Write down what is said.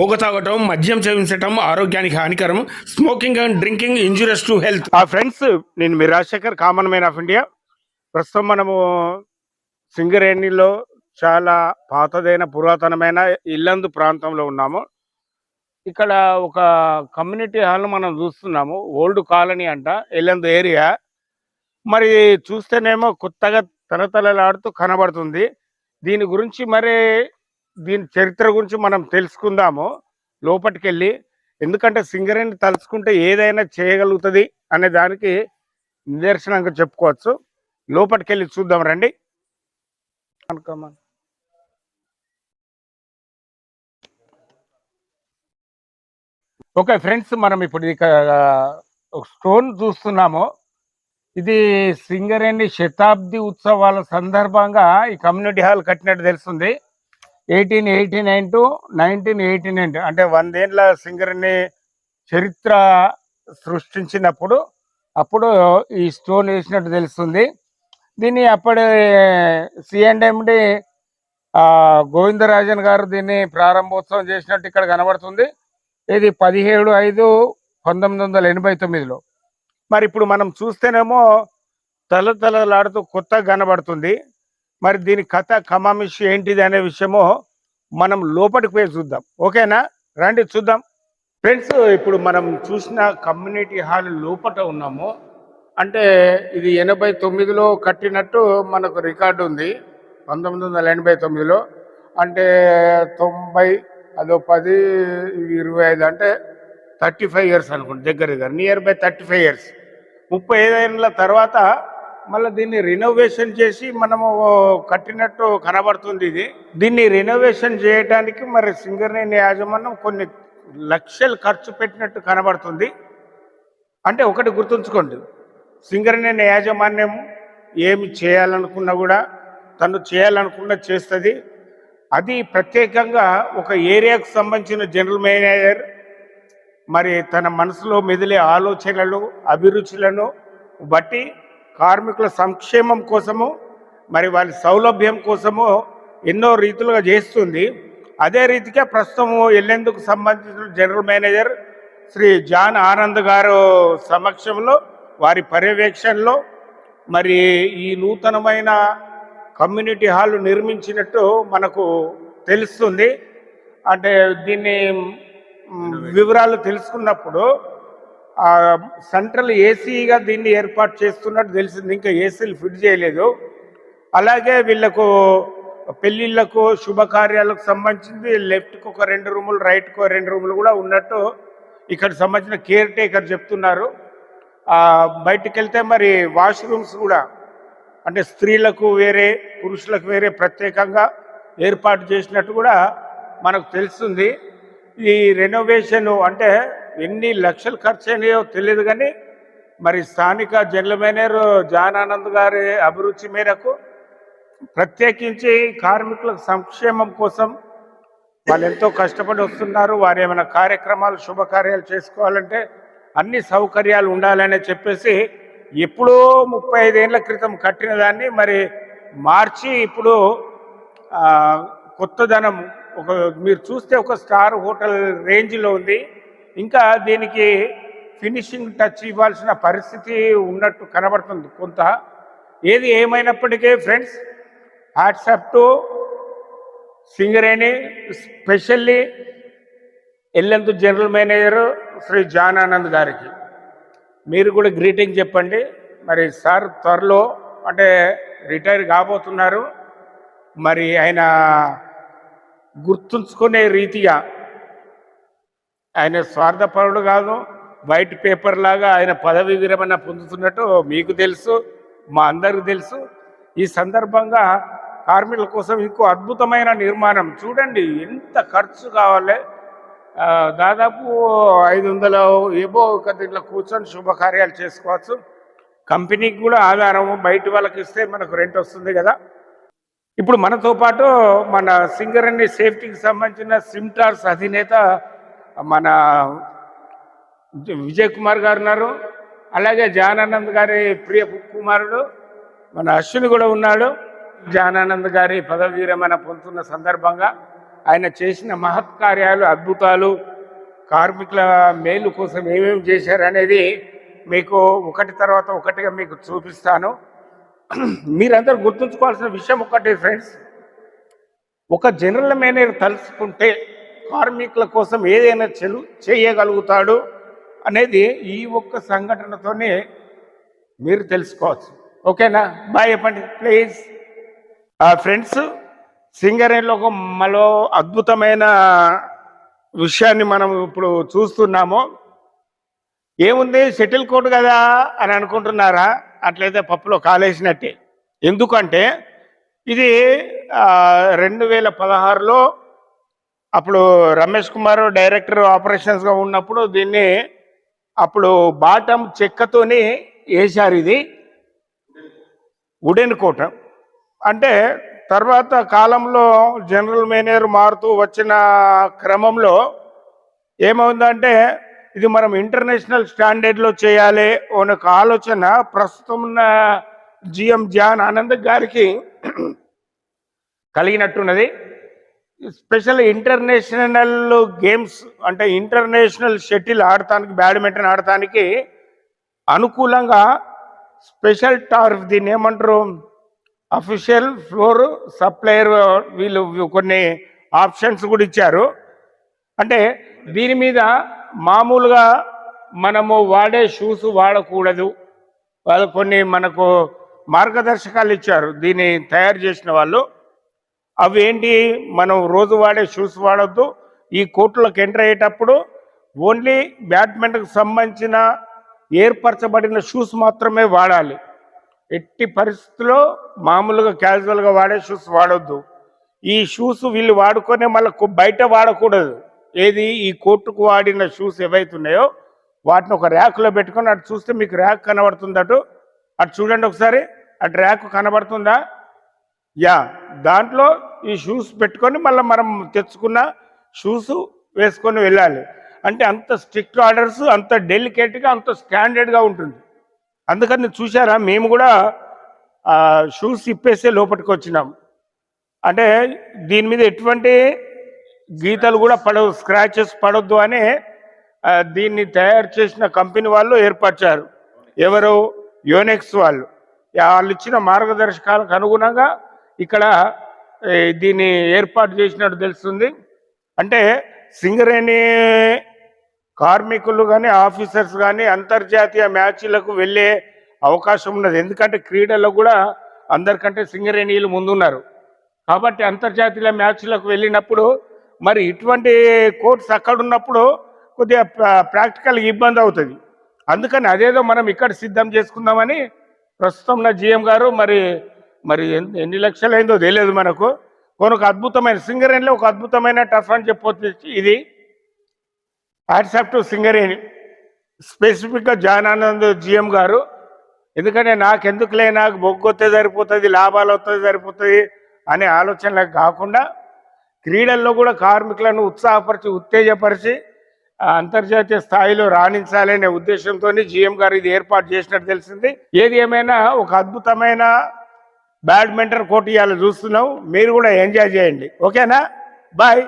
పొగ తాగటం మద్యం సేవించటం ఆరోగ్యానికి హానికరం smoking and drinking injurious to health. ఆ ఫ్రెండ్స్ నేను మీ Rajasekhar common man of India. ప్రస్తుతం మనము సింగరేణిలో చాలా పాతదైన పురాతనమైన ఇల్లందు ప్రాంతంలో ఉన్నాము. ఇక్కడ ఒక కమ్యూనిటీ హాల్ మనం చూస్తున్నాము. ఓల్డ్ కాలనీ అంట ఇల్లందు ఏరియా. మరి చూస్తేనేమో కొత్తగా తలతలలాడుతూ కనబడుతుంది. దీని గురించి మరి దీని చరిత్ర గురించి మనం తెలుసుకుందాము. లోపలికి వెళ్ళి ఎందుకంటే సింగరేణి తలుచుకుంటే ఏదైనా చేయగలుగుతుంది అనే దానికి నిదర్శనంగా చెప్పుకోవచ్చు. లోపలికి వెళ్ళి చూద్దాం రండి. అనుకోమా ఓకే ఫ్రెండ్స్ మనం ఇప్పుడు ఒక స్టోన్ చూస్తున్నాము. ఇది సింగరేణి శతాబ్ది ఉత్సవాల సందర్భంగా ఈ కమ్యూనిటీ హాల్ కట్టినట్టు తెలుస్తుంది. Eighteen eighty nine to nineteen eighty nine అంటే వందేళ్ళ సింగర్ని చరిత్ర సృష్టించినప్పుడు అప్పుడు ఈ స్టోన్ వేసినట్టు తెలుస్తుంది. దీన్ని అప్పటి సిఎండ్ఎండి గోవిందరాజన్ గారు దీన్ని ప్రారంభోత్సవం చేసినట్టు ఇక్కడ కనబడుతుంది. ఇది పదిహేడు ఐదు పంతొమ్మిది వందల ఎనభై తొమ్మిదిలో. మరి ఇప్పుడు మనం చూస్తేనేమో తలతలలాడుతూ కొత్తగా కనబడుతుంది. మరి దీని కథ కమామిషి ఏంటిది అనే విషయము మనం లోపలికి పోయి చూద్దాం. ఓకేనా? రండి చూద్దాం. ఫ్రెండ్స్ ఇప్పుడు మనం చూసిన కమ్యూనిటీ హాల్ లోపట ఉన్నాము. అంటే ఇది ఎనభై తొమ్మిదిలో కట్టినట్టు మనకు రికార్డు ఉంది. పంతొమ్మిది వందల ఎనభై తొమ్మిదిలో. అంటే తొంభై అదో పది ఇరవై ఐదు అంటే థర్టీ ఫైవ్ ఇయర్స్ అనుకోండి దగ్గర దగ్గర near by thirty five years. ముప్పై ఐదేళ్ళ తర్వాత మళ్ళీ దీన్ని రినోవేషన్ చేసి మనము కట్టినట్టు కనబడుతుంది ఇది. దీన్ని రినోవేషన్ చేయడానికి మరి సింగరేణి యాజమాన్యం కొన్ని లక్షలు ఖర్చు పెట్టినట్టు కనబడుతుంది. అంటే ఒకటి గుర్తుంచుకోండి. సింగరేణి యాజమాన్యం ఏమి చేయాలనుకున్నా కూడా తను చేయాలనుకున్న చేస్తుంది. అది ప్రత్యేకంగా ఒక ఏరియాకు సంబంధించిన జనరల్ మేనేజర్ మరి తన మనసులో మెదిలే ఆలోచనలు అభిరుచులను బట్టి కార్మికుల సంక్షేమం కోసము మరి వారి సౌలభ్యం కోసము ఎన్నో రీతులుగా చేస్తుంది. అదే రీతిగా ప్రస్తుతం వెళ్ళేందుకు సంబంధించిన general manager Shri John Anand గారు సమక్షంలో వారి పర్యవేక్షణలో మరి ఈ నూతనమైన కమ్యూనిటీ హాల్ నిర్మించినట్టు మనకు తెలుస్తుంది. అంటే దీన్ని వివరాలు తెలుసుకున్నప్పుడు సెంట్రల్ ఏసీగా దీన్ని ఏర్పాటు చేస్తున్నట్టు తెలిసింది. ఇంకా ఏసీలు ఫిట్ చేయలేదు. అలాగే వీళ్ళకు పెళ్ళిళ్ళకు శుభకార్యాలకు సంబంధించింది లెఫ్ట్కి ఒక రెండు రూములు రైట్కి ఒక రెండు రూములు కూడా ఉన్నట్టు ఇక్కడ సంబంధించిన కేర్ టేకర్ చెప్తున్నారు. బయటికి వెళ్తే మరి వాష్రూమ్స్ కూడా అంటే స్త్రీలకు వేరే పురుషులకు వేరే ప్రత్యేకంగా ఏర్పాటు చేసినట్టు కూడా మనకు తెలుస్తుంది. ఈ రెనోవేషన్ అంటే ఎన్ని లక్షలు ఖర్చు అయినాయో తెలియదు కానీ మరి స్థానిక జనరల్ మేనేజర్ జాన్ ఆనంద్ గారి అభిరుచి మేరకు ప్రత్యేకించి కార్మికుల సంక్షేమం కోసం వాళ్ళు ఎంతో కష్టపడి వస్తున్నారు. వారు ఏమైనా కార్యక్రమాలు శుభకార్యాలు చేసుకోవాలంటే అన్ని సౌకర్యాలు ఉండాలని చెప్పేసి ఎప్పుడో ముప్పై ఐదేళ్ళ క్రితం కట్టిన దాన్ని మరి మార్చి ఇప్పుడు కొత్త కొత్తదనం ఒక మీరు చూస్తే ఒక స్టార్ హోటల్ రేంజ్లో ఉంది. ఇంకా దీనికి ఫినిషింగ్ టచ్ ఇవ్వాల్సిన పరిస్థితి ఉన్నట్టు కనబడుతుంది. కొంత ఏది ఏమైనప్పటికీ friends hats off to Singareni specially Yellandu general manager Shri John Anand గారికి. మీరు కూడా గ్రీటింగ్ చెప్పండి. మరి సార్ త్వరలో అంటే రిటైర్ కాబోతున్నారు. మరి ఆయన గుర్తుంచుకునే రీతిగా ఆయన స్వార్థపరుడు కాదు వైట్ పేపర్ లాగా ఆయన పదవి విరమణ పొందుతున్నట్టు మీకు తెలుసు మా అందరికి తెలుసు. ఈ సందర్భంగా కార్మికుల కోసం ఇంకో అద్భుతమైన నిర్మాణం. చూడండి ఎంత ఖర్చు కావాలి. దాదాపు ఐదు వందల ఏవో ఒక దీంట్లో కూర్చొని శుభకార్యాలు చేసుకోవచ్చు. కంపెనీకి కూడా ఆధారం బయట వాళ్ళకి ఇస్తే మనకు రెంట్ వస్తుంది కదా. ఇప్పుడు మనతో పాటు మన సింగరణి సేఫ్టీకి సంబంధించిన సిమ్టార్స్ అధినేత మన విజయ్ కుమార్ గారు ఉన్నారు. అలాగే జానానంద్ గారి ప్రియ కుమారుడు మన అశ్విని కూడా ఉన్నాడు. జానానంద్ గారి పదవి విరమణ పొందుతున్న సందర్భంగా ఆయన చేసిన మహత్కార్యాలు అద్భుతాలు కార్మికుల మేలు కోసం ఏమేమి చేశారు అనేది మీకు ఒకటి తర్వాత ఒకటిగా మీకు చూపిస్తాను. మీరందరూ గుర్తుంచుకోవాల్సిన విషయం ఒకటి ఫ్రెండ్స్. ఒక జనరల్ మేనేజర్ తలుచుకుంటే కార్మికుల కోసం ఏదైనా చెలు చేయగలుగుతాడు అనేది ఈ ఒక్క సంఘటనతోనే మీరు తెలుసుకోవచ్చు. ఓకేనా? బాయ్ చెప్పండి ప్లీజ్ ఫ్రెండ్స్ సింగరేణిలో ఒక మరో అద్భుతమైన విషయాన్ని మనం ఇప్పుడు చూస్తున్నాము. ఏముంది? షటిల్ కోర్ట్ కదా అని అనుకుంటున్నారా? అట్లయితే పప్పులో కాలేసినట్టే. ఎందుకంటే ఇది రెండు వేల పదహారులో అప్పుడు రమేష్ కుమార్ డైరెక్టర్ ఆపరేషన్స్గా ఉన్నప్పుడు దీన్ని అప్పుడు బాటం చెక్కతోని వేశారు ఇది. ఉడెన్ కోట. అంటే తర్వాత కాలంలో జనరల్ మేనేజర్ మారుతూ వచ్చిన క్రమంలో ఏమవుందంటే ఇది మనం ఇంటర్నేషనల్ స్టాండర్డ్లో చేయాలి అనే ఒక ఆలోచన ప్రస్తుతం ఉన్న జిఎం జాన్ ఆనంద్ గారికి కలిగినట్టున్నది. స్పెషల్ ఇంటర్నేషనల్ గేమ్స్ అంటే ఇంటర్నేషనల్ షటిల్ ఆడటానికి బ్యాడ్మింటన్ ఆడటానికి అనుకూలంగా స్పెషల్ టార్ఫ్ దీన్ని ఏమంటారు? అఫీషియల్ ఫ్లోర్ సప్లయర్ వీళ్ళు కొన్ని ఆప్షన్స్ కూడా ఇచ్చారు. అంటే దీని మీద మామూలుగా మనము వాడే షూస్ వాడకూడదు. వాళ్ళు కొన్ని మనకు మార్గదర్శకాలు ఇచ్చారు. దీన్ని తయారు చేసిన వాళ్ళు. అవి ఏంటి మనం రోజు వాడే షూస్ వాడొద్దు. ఈ కోర్టులకు ఎంటర్ అయ్యేటప్పుడు ఓన్లీ బ్యాడ్మింటన్కి సంబంధించిన ఏర్పరచబడిన షూస్ మాత్రమే వాడాలి. ఎట్టి పరిస్థితుల్లో మామూలుగా క్యాజువల్గా వాడే షూస్ వాడొద్దు. ఈ షూస్ వీళ్ళు వాడుకొని మళ్ళీ బయట వాడకూడదు. ఏది? ఈ కోర్టుకు వాడిన షూస్ ఏవైతున్నాయో వాటిని ఒక ర్యాక్లో పెట్టుకొని అటు చూస్తే మీకు ర్యాక్ కనబడుతుంది అటు అటు చూడండి ఒకసారి. అటు ర్యాక్ కనబడుతుందా? యా దాంట్లో ఈ షూస్ పెట్టుకొని మళ్ళీ మనం తెచ్చుకున్న షూస్ వేసుకొని వెళ్ళాలి. అంటే అంత స్ట్రిక్ట్ ఆర్డర్స్ అంత డెలికేట్గా అంత స్టాండర్డ్గా ఉంటుంది. అందుకని చూసారా మేము కూడా షూస్ ఇప్పేసే లోపలికి వచ్చినాం. అంటే దీని మీద ఎటువంటి గీతలు కూడా పడవు స్క్రాచెస్ పడొద్దు అనే దీన్ని తయారు చేసిన కంపెనీ వాళ్ళు ఏర్పరిచారు. ఎవరు? యోనెక్స్ వాళ్ళు. వాళ్ళు ఇచ్చిన మార్గదర్శకాలకు అనుగుణంగా ఇక్కడ దీన్ని ఏర్పాటు చేసినట్టు తెలుస్తుంది. అంటే సింగరేణి కార్మికులు కానీ ఆఫీసర్స్ కానీ అంతర్జాతీయ మ్యాచ్లకు వెళ్ళే అవకాశం ఉన్నది. ఎందుకంటే క్రీడల్లో కూడా అందరికంటే సింగరేణిలు ముందున్నారు. కాబట్టి అంతర్జాతీయ మ్యాచ్లకు వెళ్ళినప్పుడు మరి ఇటువంటి కోర్ట్స్ అక్కడ ఉన్నప్పుడు కొద్దిగా ప్రాక్టికల్ ఇబ్బంది అవుతుంది. అందుకని అదేదో మనం ఇక్కడ సిద్ధం చేసుకుందామని ప్రస్తుతం నా జిఎం గారు మరి మరి ఎన్- ఎన్ని లక్షలు అయిందో తెలియదు మనకు. కొన్ని అద్భుతమైన సింగరేణిలో ఒక అద్భుతమైన టఫ్ అని చెప్పొచ్చు ఇది. వాట్సాప్ టు సింగరేణి స్పెసిఫిక్గా జానానంద్ జిఎం గారు ఎందుకంటే నాకెందుకులే నాకు బొగ్గొత్తే సరిపోతుంది లాభాలు వస్తే సరిపోతుంది అనే ఆలోచనలకు కాకుండా క్రీడల్లో కూడా కార్మికులను ఉత్సాహపరిచి ఉత్తేజపరిచి ఆ, అంతర్జాతీయ స్థాయిలో రాణించాలనే ఉద్దేశంతో జిఎం గారు ఇది ఏర్పాటు చేసినట్టు తెలిసింది. ఏది ఏమైనా ఒక అద్భుతమైన బ్యాడ్మింటన్ కోర్టు ఇవాళ చూస్తున్నాం మీరు కూడా ఎంజాయ్ చేయండి. ఓకేనా? బాయ్.